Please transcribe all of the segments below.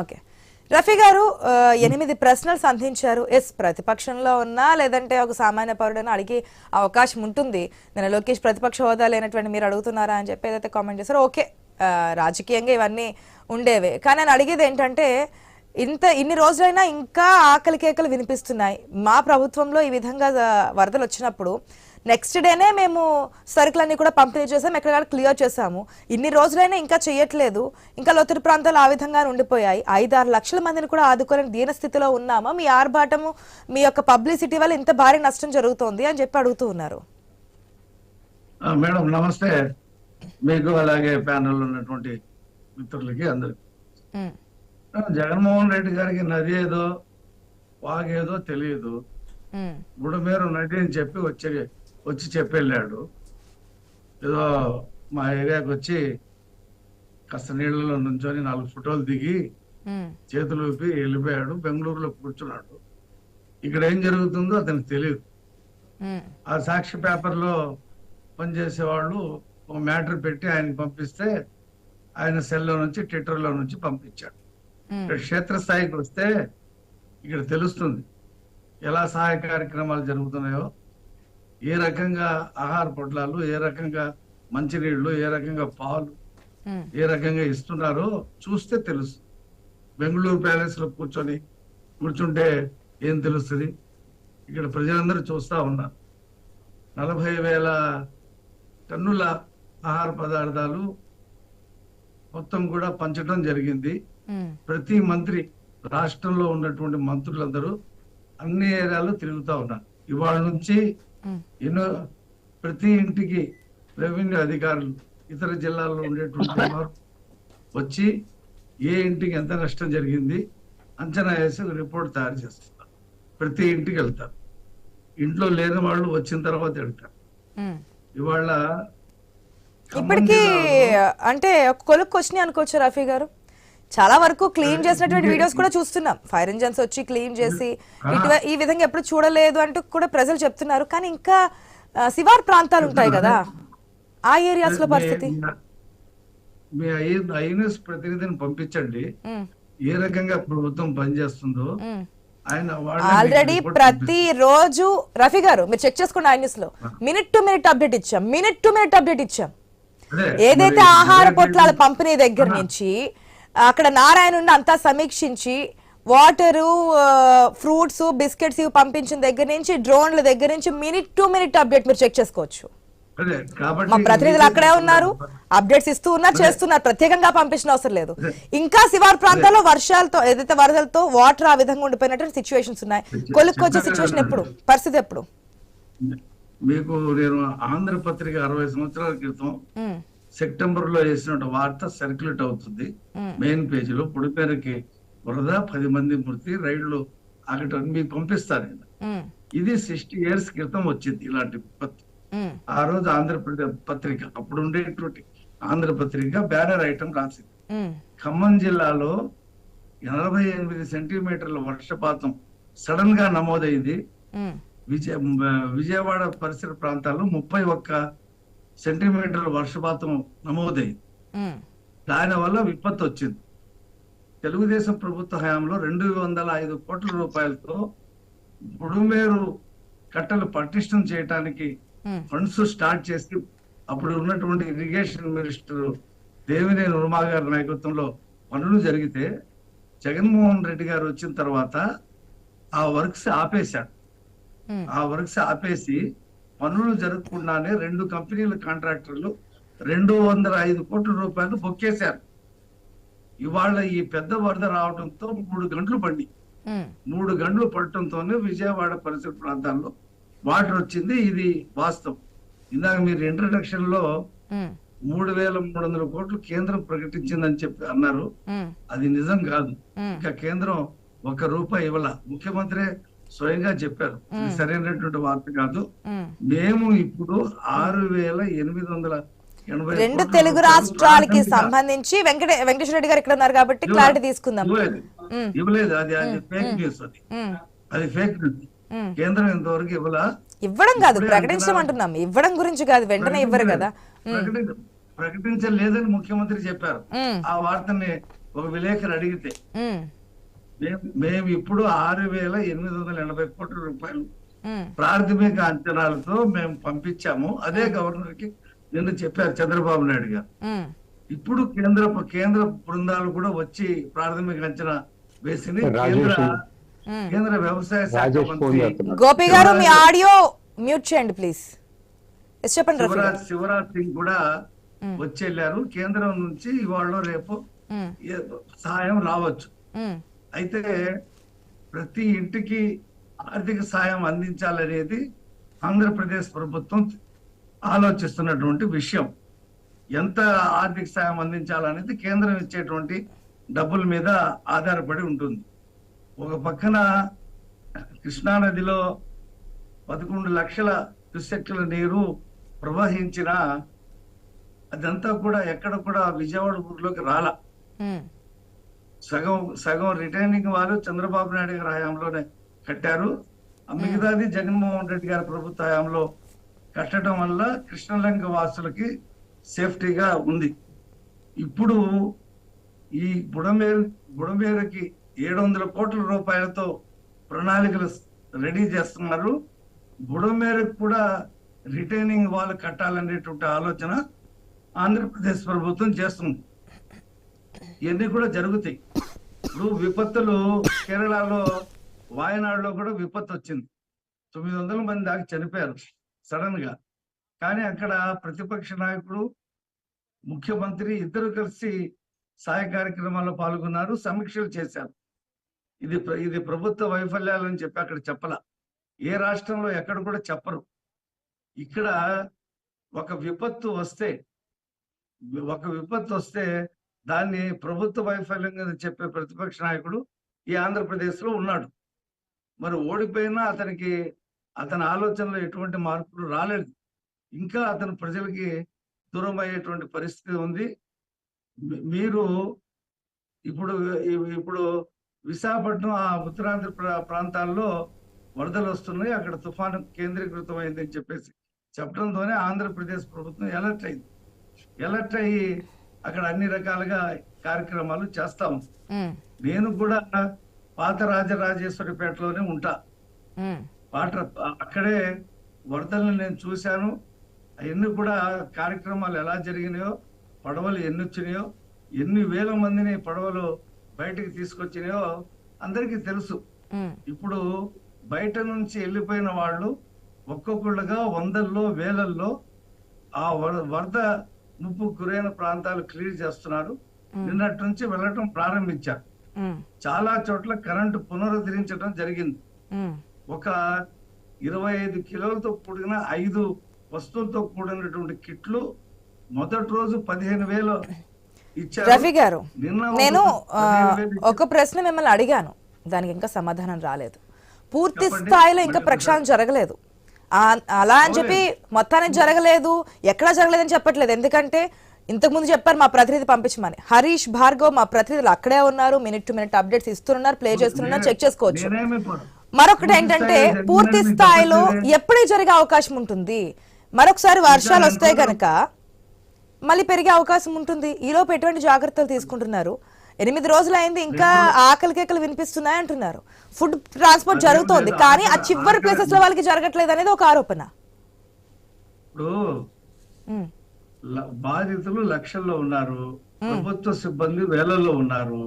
Okay. Rafi గారు ఎనిమిది ప్రశ్నలు సంధించారు. ఎస్ ప్రతిపక్షంలో ఉన్నా లేదంటే ఒక సామాన్య పౌరుడైనా అడిగే అవకాశం ఉంటుంది. నేను లోకేష్ ప్రతిపక్ష హోదా లేనటువంటి మీరు అడుగుతున్నారా అని చెప్పి ఏదైతే కామెంట్ చేశారో ఓకే. రాజకీయంగా ఇవన్నీ ఉండేవే. కానీ నేను అడిగేది ఏంటంటే ఇంత ఇన్ని రోజులైనా ఇంకా ఆకలి కేకలు వినిపిస్తున్నాయి. మా ప్రభుత్వంలో ఈ విధంగా వరదలు వచ్చినప్పుడు నెక్స్ట్ డేనే మేము సరుకులన్నీ కూడా పంపిణీ చేసాం. ఎక్కడ క్లియర్ చేసాము. ఇన్ని రోజులైనా ఇంకా చేయట్లేదు. ఇంకా లోతట్టు ప్రాంతాలు ఆ విధంగా ఉండిపోయాయి. ఐదారు లక్షల మందిని కూడా ఆదుకోలేని దీన స్థితిలో ఉన్నామా. మీ ఆర్భాటము మీ యొక్క పబ్లిసిటీ వల్ల ఇంత భారీ నష్టం జరుగుతోంది అని చెప్పి అడుగుతూ ఉన్నారు. మేడం నమస్తే. మీకు అలాగే ప్యానల్ ఉన్నటువంటి మిత్రులకి అందరికి. జగన్మోహన్ రెడ్డి గారికి నది ఏదో వాగేదో తెలియదు. ఉమ్, బుడమేరు నది అని చెప్పి వచ్చి వచ్చి చెప్పెళ్ళాడు. ఏదో మా ఏరియాకి వచ్చి కాస్త నీళ్ళలో నుంచొని నాలుగు ఫోటోలు దిగి చేతులు ఊపి వెళ్ళిపోయాడు బెంగళూరులో కూర్చున్నాడు. ఇక్కడ ఏం జరుగుతుందో అతనికి తెలియదు ఆ సాక్షి పేపర్లో పనిచేసే వాళ్ళు ఒక మ్యాటర్ పెట్టి ఆయనకి పంపిస్తే ఆయన సెల్లో నుంచి ట్విట్టర్లో నుంచి పంపించాడు. ఇక్కడ క్షేత్రస్థాయికి వస్తే ఇక్కడ తెలుస్తుంది. ఎలా సహాయ కార్యక్రమాలు జరుగుతున్నాయో ఏ రకంగా ఆహార పొట్లాలు ఏ రకంగా మంచినీళ్ళు ఏ రకంగా పాలు ఏ రకంగా ఇస్తున్నారో చూస్తే తెలుస్తుంది బెంగళూరు ప్యాలెస్లో కూర్చొని కూర్చుంటే ఏం తెలుస్తుంది? ఇక్కడ ప్రజలందరూ చూస్తా ఉన్నారు. నలభై వేల టన్నుల ఆహార పదార్థాలు మొత్తం కూడా పంచడం జరిగింది. ప్రతి మంత్రి రాష్ట్రంలో ఉన్నటువంటి మంత్రులందరూ అన్ని ఏరియాలు తిరుగుతా ఉన్నారు. ఇవాళ నుంచి ఎన్నో ప్రతి ఇంటికి రెవెన్యూ అధికారులు ఇతర జిల్లాల్లో ఉండేటువంటి వారు వచ్చి ఏ ఇంటికి ఎంత నష్టం జరిగింది అంచనా వేసి రిపోర్ట్ తయారు చేస్తున్నారు ప్రతి ఇంటికి వెళ్తారు. ఇంట్లో లేని వాళ్ళు వచ్చిన తర్వాత వెళ్తారు. ఉమ్. ఇవాళ ఇప్పటికీ అంటే ఒక కొలుక్కి వచ్చినాయి అనుకోవచ్చు రఫీ గారు. చాలా వరకు క్లీన్ చేసినటువంటి వీడియోస్ కూడా చూస్తున్నాం. ఫైర్ ఇంజన్స్ వచ్చి క్లీన్ చేసి ఇటు ఈ విధంగా ఎప్పుడు చూడలేదు అంటూ కూడా ప్రజలు చెప్తున్నారు. కానీ ఇంకా శివార్ ప్రాంతాలు ఉంటాయి కదా. ఆ ఏరియాస్లో పరిస్థితి? మీ- ఐఎన్ఎస్ ప్రతినిధిని పంపించండి. ఏ రకంగా ప్రభుత్వం పనిచేస్తుందో. ఆయన ఆల్రెడీ ప్రతి రోజు రఫీ గారు మీరు చెక్ చేసుకోండి ఆ. న్యూస్లో మినిట్ టు మినిట్ అప్డేట్ ఇచ్చాం. మినిట్ టు మినిట్ అప్డేట్ ఇచ్చాం. ఏదైతే ఆహార పొట్లాల పంపిణీ దగ్గర నుంచి అక్కడ నారాయణ నుండి అంతా సమీక్షించి వాటరు ఫ్రూట్స్ బిస్కెట్స్ ఇవి పంపించిన దగ్గర నుంచి డ్రోన్ల దగ్గర నుంచి మినిట్ టు మినిట్ అప్డేట్ మీరు చెక్ చేసుకోవచ్చు. మా ప్రతినిధులు అక్కడే ఉన్నారు అప్డేట్స్ ఇస్తూ ఉన్నారు చేస్తున్నారు ప్రత్యేకంగా పంపించిన అవసరం లేదు. ఇంకా శివారు ప్రాంతాల్లో వర్షాలతో ఏదైతే వరదలతో వాటర్ ఆ విధంగా ఉండిపోయినటువంటి సిచ్యువేషన్స్ ఉన్నాయి. కొలుక్కొచ్చే సిచ్యువేషన్ ఎప్పుడు? పరిస్థితి ఎప్పుడు? మీకు నేను ఆంధ్రపత్రిక అరవై సంవత్సరాల క్రితం సెప్టెంబర్లో వేసిన వార్త సర్క్యులేట్ అవుతుంది. మెయిన్ పేజీలో పుడిపేరకి వరద పది మంది మృతి రైళ్ళు ఆగటం మీకు పంపిస్తాను నేను. ఇది సిక్స్టీ ఇయర్స్ క్రితం వచ్చింది ఇలాంటి విపత్తు ఉమ్, ఆ రోజు ఆంధ్రప్రదేశ్ పత్రిక అప్పుడు ఉండేటువంటి ఆంధ్రపత్రిక బ్యానర్ ఐటమ్ రాసింది. ఖమ్మం జిల్లాలో నలభై ఎనిమిది సెంటీమీటర్ల వర్షపాతం సడన్గా నమోదైంది విజయ విజయవాడ పరిసర ప్రాంతాల్లో ముప్పై ఒక్క సెంటీమీటర్ల వర్షపాతం నమోదైంది. ఉమ్, దాని వల్ల విపత్తు వచ్చింది. తెలుగుదేశం ప్రభుత్వ హయాంలో రెండు వందల ఐదు కోట్ల రూపాయలతో బుడుమేరు కట్టలు పటిష్టం చేయడానికి ఉమ్, ఫండ్స్ స్టార్ట్ చేసి అప్పుడు ఉన్నటువంటి ఇరిగేషన్ మినిస్టర్ దేవినేని ఉర్మా గారి నాయకత్వంలో పనులు జరిగితే జగన్మోహన్ రెడ్డి గారు వచ్చిన తర్వాత ఆ వర్క్స్ ఆపేశాడు ఉమ్. ఆ వర్క్స్ ఆపేసి పనులు జరగకుండానే రెండు కంపెనీల కాంట్రాక్టర్లు రెండు వందల ఐదు కోట్ల రూపాయలు బొక్కేశారు ఇవాళ ఈ పెద్ద వరద రావడంతో మూడు గంటలు పడి మూడు గంటలు పడటంతోనే విజయవాడ పరిసర ప్రాంతాల్లో వాటర్ వచ్చింది. ఇది వాస్తవం. ఇందాక మీరు ఇంట్రడక్షన్లో మూడు వేల మూడు వందల కోట్లు కేంద్రం ప్రకటించిందని చెప్పి అన్నారు. అది నిజం కాదు. ఇంకా కేంద్రం ఒక్క రూపాయి ఇవ్వాల. ముఖ్యమంత్రి స్వయంగా చెప్పారు సరైనటువంటి వార్త కాదు. మేము. ఇప్పుడు ఆరు వేల ఎనిమిది వందల ఎనభై రెండు తెలుగు రాష్ట్రాలకి సంబంధించి వెంకట వెంకటేశ్వర రెడ్డి గారు ఇక్కడ ఉన్నారు కాబట్టి క్లారిటీ తీసుకుందాం. ఇవ్వలేదు. అది అది ఫేక్ న్యూస్ అది. అది ఫేక్ న్యూస్. కేంద్రం ఇంతవరకు ఇవ్వలా? ఇవ్వడం కాదు. ప్రకటించడం. అంటున్నాం ఇవ్వడం గురించి కాదు. వెంటనే ఇవ్వరు కదా. ప్రకటించలేదని ముఖ్యమంత్రి చెప్పారు. ఆ వార్తని ఒక విలేకరు అడిగితే మేము మేము ఇప్పుడు ఆరు వేల ఎనిమిది వందల ఎనభై కోట్ల రూపాయలు ప్రాథమిక అంచనాలతో మేము పంపించాము. అదే గవర్నర్కి నిన్న చెప్పారు చంద్రబాబు నాయుడు గారు. ఇప్పుడు కేంద్ర కేంద్ర బృందాలు కూడా వచ్చి ప్రాథమిక అంచనా వేసింది రాజేష్ కేంద్ర వ్యవసాయ శాఖ మంత్రి గోపి గారు మీ ఆడియో మ్యూట్ చేయండి ప్లీజ్. చెప్పండి శివరాజ్ శివరాజ్ సింగ్ కూడా. వచ్చి వెళ్ళారు. కేంద్రం నుంచి ఇవాళ రేపు సహాయం రావచ్చు. అయితే ప్రతి ఇంటికి ఆర్థిక సాయం అందించాలనేది ఆంధ్రప్రదేశ్ ప్రభుత్వం ఆలోచిస్తున్నటువంటి విషయం. ఎంత ఆర్థిక సాయం అందించాలనేది కేంద్రం ఇచ్చేటువంటి డబ్బుల మీద ఆధారపడి ఉంటుంది. ఒక పక్కన కృష్ణానదిలో పదకొండు లక్షల క్యూసెక్ల నీరు ప్రవహించిన అదంతా కూడా ఎక్కడ కూడా విజయవాడ ఊర్లోకి రాలా. సగం సగం రిటైనింగ్ వాళ్ళు చంద్రబాబు నాయుడు గారి హయాంలోనే కట్టారు. మిగతాది జగన్మోహన్ రెడ్డి గారి ప్రభుత్వ హయాంలో కట్టడం వల్ల కృష్ణలంక వాసులకి సేఫ్టీగా ఉంది. ఇప్పుడు ఈ బుడమేరు బుడమేరుకి ఏడు వందల కోట్ల రూపాయలతో ప్రణాళికలు రెడీ చేస్తున్నారు. బుడమేరుకు కూడా రిటైనింగ్ వాళ్ళు కట్టాలనేటువంటి ఆలోచన ఆంధ్రప్రదేశ్ ప్రభుత్వం చేస్తుంది. ఇవన్నీ కూడా జరుగుతాయి. ఇప్పుడు విపత్తులు కేరళలో వాయనాడులో కూడా విపత్తు వచ్చింది. తొమ్మిది వందల మంది దాకా చనిపోయారు సడన్గా. కానీ అక్కడ ప్రతిపక్ష నాయకుడు ముఖ్యమంత్రి ఇద్దరు కలిసి సహాయ కార్యక్రమాల్లో పాల్గొన్నారు సమీక్షలు చేశారు. ఇది ఇది ప్రభుత్వ వైఫల్యాలని చెప్పి అక్కడ చెప్పల. ఏ రాష్ట్రంలో ఎక్కడ కూడా చెప్పరు. ఇక్కడ ఒక విపత్తు వస్తే ఒక విపత్తు వస్తే దాన్ని ప్రభుత్వ వైఫల్యంగా చెప్పే ప్రతిపక్ష నాయకుడు ఈ ఆంధ్రప్రదేశ్లో ఉన్నాడు. మరి ఓడిపోయినా అతనికి అతని ఆలోచనలో ఎటువంటి మార్పులు రాలేదు. ఇంకా అతను ప్రజలకి దూరం అయ్యేటువంటి పరిస్థితి ఉంది. మీరు ఇప్పుడు ఇప్పుడు విశాఖపట్నం ఆ ఉత్తరాంధ్ర ప్రా- ప్రాంతాల్లో వరదలు వస్తున్నాయి. అక్కడ తుఫాను కేంద్రీకృతం అయిందని చెప్పేసి చెప్పడంతోనే ఆంధ్రప్రదేశ్ ప్రభుత్వం ఎలర్ట్ అయింది. ఎలర్ట్ అయ్యి అక్కడ అన్ని రకాలుగా కార్యక్రమాలు చేస్తాం. నేను కూడా పాత రాజరాజేశ్వరిపేటలోనే ఉంటా. పాట అక్కడే వరదలను నేను చూశాను. అవన్నీ కూడా కార్యక్రమాలు ఎలా జరిగినాయో పడవలు ఎన్ని వచ్చినాయో ఎన్ని వేల మందిని పడవలు బయటికి తీసుకొచ్చినాయో అందరికీ తెలుసు. ఇప్పుడు బయట నుంచి వెళ్ళిపోయిన వాళ్ళు ఒక్కొక్కళ్ళుగా వందల్లో వేలల్లో ఆ వర- వరద ముప్పు గురైన ప్రాంతాలు క్లియర్ చేస్తున్నారు నిన్నటి నుంచి వెళ్ళటం ప్రారంభించారు చాలా చోట్ల కరెంటు పునరుద్ధరించడం జరిగింది. ఒక ఇరవై ఐదు కిలోలతో కూడిన ఐదు వస్తువులతో కూడినటువంటి కిట్లు మొదటి రోజు పదిహేను వేలు ఇచ్చారు. రఫీ గారు నేను. ఒక ప్రశ్న మిమ్మల్ని అడిగాను. దానికి ఇంకా సమాధానం రాలేదు. పూర్తి. స్థాయిలో ఇంకా ప్రక్షాళన జరగలేదు. అలా అని చెప్పి మొత్తానికి జరగలేదు. ఎక్కడా జరగలేదని చెప్పట్లేదు. ఎందుకంటే ఇంతకు ముందు చెప్పారు మా ప్రతినిధి పంపించమని. హరీష్ భార్గవ్ మా ప్రతినిధులు అక్కడే ఉన్నారు. మినిట్ టు మినిట్ అప్డేట్స్ ఇస్తున్నారు. ప్లే చేస్తున్నారు. చెక్ చేసుకోవచ్చు. మరొకటి ఏంటంటే పూర్తి స్థాయిలో. ఎప్పుడే జరిగే అవకాశం ఉంటుంది. మరొకసారి వర్షాలు వస్తాయి కనుక మళ్ళీ పెరిగే అవకాశం ఉంటుంది. ఈలోపు ఎటువంటి జాగ్రత్తలు తీసుకుంటున్నారు? ఎనిమిది రోజులు అయింది ఇంకా ఆకలి కేకలు వినిపిస్తున్నాయి అంటున్నారు. ఫుడ్ ట్రాన్స్పోర్ట్ జరుగుతోంది. కానీ ఆ చివరి ప్లేసెస్లో వాళ్ళకి జరగట్లేదు అనేది ఒక ఆరోపణ. ఇప్పుడు బాధితులు లక్షల్లో ఉన్నారు. ప్రభుత్వ సిబ్బంది వేలల్లో ఉన్నారు.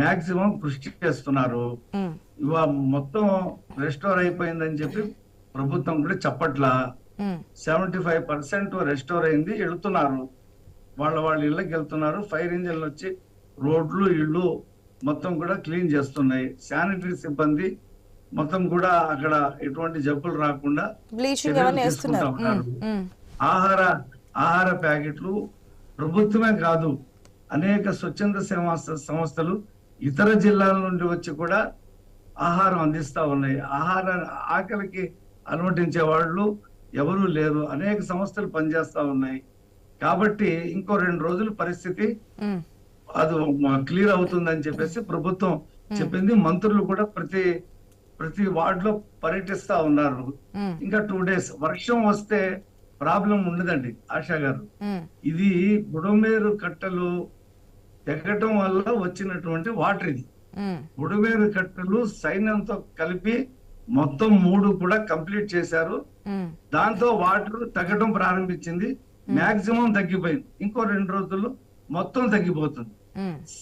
మాక్సిమం కృషి చేస్తున్నారు. ఇవా మొత్తం రెస్టోర్ అయిపోయిందని చెప్పి ప్రభుత్వం కూడా చెప్పట్లా. సెవెంటీ ఫైవ్ పర్సెంట్ రెస్టోర్ అయింది. వెళుతున్నారు వాళ్ళ వాళ్ళ ఇళ్ళకి వెళ్తున్నారు. ఫైర్ ఇంజన్లు వచ్చి రోడ్లు ఇళ్ళు మొత్తం కూడా క్లీన్ చేస్తున్నాయి. శానిటరీ సిబ్బంది మొత్తం కూడా అక్కడ ఎటువంటి జబ్బులు రాకుండా ఆహార ఆహార ప్యాకెట్లు ప్రభుత్వమే కాదు అనేక స్వచ్ఛంద సంస్థలు ఇతర జిల్లాల నుండి వచ్చి కూడా ఆహారం అందిస్తా ఉన్నాయి. ఆహార ఆకలికి అనుమతించే వాళ్ళు ఎవరూ లేరు. అనేక సంస్థలు పనిచేస్తా ఉన్నాయి. కాబట్టి ఇంకో రెండు రోజులు పరిస్థితి అది క్లియర్ అవుతుందని చెప్పేసి ప్రభుత్వం చెప్పింది. మంత్రులు కూడా ప్రతి ప్రతి వార్డులో పర్యటిస్తా ఉన్నారు. ఇంకా టూ డేస్. వర్షం వస్తే ప్రాబ్లం ఉండదండి ఆశా గారు. ఇది బుడమేరు కట్టలు తెగటం వల్ల వచ్చినటువంటి వాటర్ ఇది. బుడమేరు కట్టలు సైన్యంతో కలిపి మొత్తం మూడు కూడా కంప్లీట్ చేశారు. దాంతో వాటర్ తగ్గడం ప్రారంభించింది. మాక్సిమం తగ్గిపోయింది. ఇంకో రెండు రోజుల్లో మొత్తం తగ్గిపోతుంది.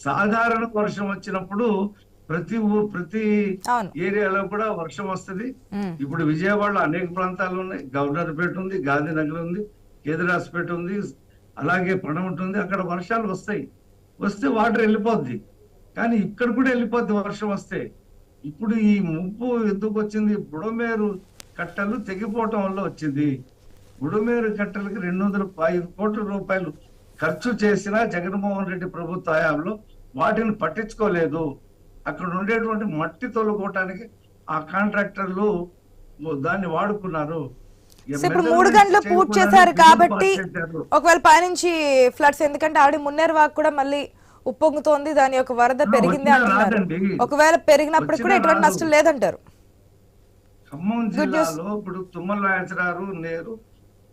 సాధారణ వర్షం వచ్చినప్పుడు ప్రతి ఊ ప్రతి ఏరియాలో కూడా వర్షం వస్తది. ఇప్పుడు విజయవాడలో అనేక ప్రాంతాలు ఉన్నాయి. గవర్నర్పేట ఉంది గాంధీనగర్ ఉంది కేదరాజ్పేట ఉంది అలాగే పడమటి ఉంది. అక్కడ వర్షాలు వస్తాయి. వస్తే వాటర్ వెళ్ళిపోద్ది. కానీ ఇక్కడ కూడా వెళ్ళిపోద్ది వర్షం వస్తే. ఇప్పుడు ఈ ముప్పు ఎందుకు వచ్చింది? బుడమేరు కట్టలు తెగిపోవటం వల్ల వచ్చింది. బుడమేరు కట్టలకి రెండు వందల కోట్ల రూపాయలు ఖర్చు చేసినా జగన్మోహన్ రెడ్డి ప్రభుత్వ హయాంలో వాటిని పట్టించుకోలేదు అక్కడ ఉండేటువంటి మట్టి తొలగొట్టడానికి ఆ కాంట్రాక్టర్లు దాన్ని వాడుకున్నారు ఇప్పుడు మూడు గంటలు పూర్తి చేశారు కాబట్టి ఒకవేళ పైనుంచి ఫ్లడ్స్ ఎందుకంటే ఆల్రెడీ మున్నేరు వాక్ కూడా మళ్ళీ ఉప్పొంగుతోంది దాని యొక్క వరద పెరిగింది అంటున్నారు. ఒకవేళ పెరిగినప్పుడు కూడా ఎటువంటి. నష్టం లేదంటారు ఖమ్మం. జిల్లాలో ఇప్పుడు తుమ్మల నాగేశ్వరరావు నేరు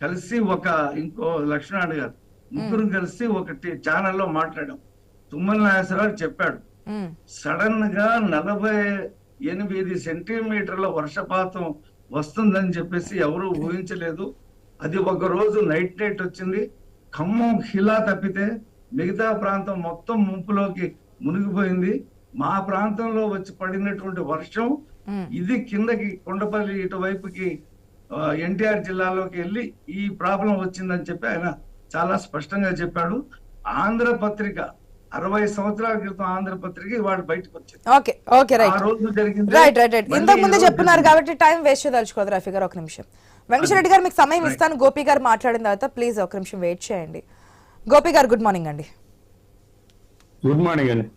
కలిసి ఒక ఇంకో లక్ష్మణ్ గారు ముగ్గురు కలిసి ఒకటి ఛానల్లో మాట్లాడాం. తుమ్మల నాగేశ్వరరావు చెప్పాడు సడన్గా నలభై ఎనిమిది సెంటీమీటర్ల వర్షపాతం వస్తుందని చెప్పేసి ఎవరు ఊహించలేదు. అది ఒక రోజు నైట్ నైట్ వచ్చింది. ఖమ్మం ఖిలా తప్పితే మిగతా ప్రాంతం మొత్తం ముంపులోకి మునిగిపోయింది. మా ప్రాంతంలో వచ్చి పడినటువంటి వర్షం ఇది కిందకి కొండపల్లి ఇటువైపుకి ఎన్టీఆర్ జిల్లాలోకి వెళ్ళి ఈ ప్రాబ్లం వచ్చిందని చెప్పి ఆయన చాలా స్పష్టంగా చెప్పాడు. ఆంధ్ర పత్రిక అరవై సంవత్సరాల క్రితం ఆంధ్ర పత్రిక ఇవాళ బయటకు వచ్చింది. ఓకే ఓకే ఆ రైట్ రోజు జరిగింది. Right right right. మళ్ళీ ఇంతకు ముందే చెప్తున్నారు. కాబట్టి టైం వేస్ట్ చేయదలుచుకోదు రఫీ గారు ఒక నిమిషం. వెంకటరెడ్డి గారు మీకు సమయం ఇస్తాను. గోపి గారు మాట్లాడిన తర్వాత ప్లీజ్ ఒక నిమిషం వెయిట్ చేయండి. గోపి గారు గుడ్ మార్నింగ్ అండి. గుడ్ మార్నింగ్ అండి.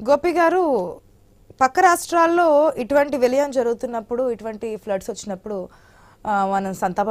గోపి గారు పక్క రాష్ట్రాల్లో ఇటువంటి విలయం జరుగుతున్నప్పుడు ఇటువంటి ఫ్లడ్స్ వచ్చినప్పుడు మనం సంతాపం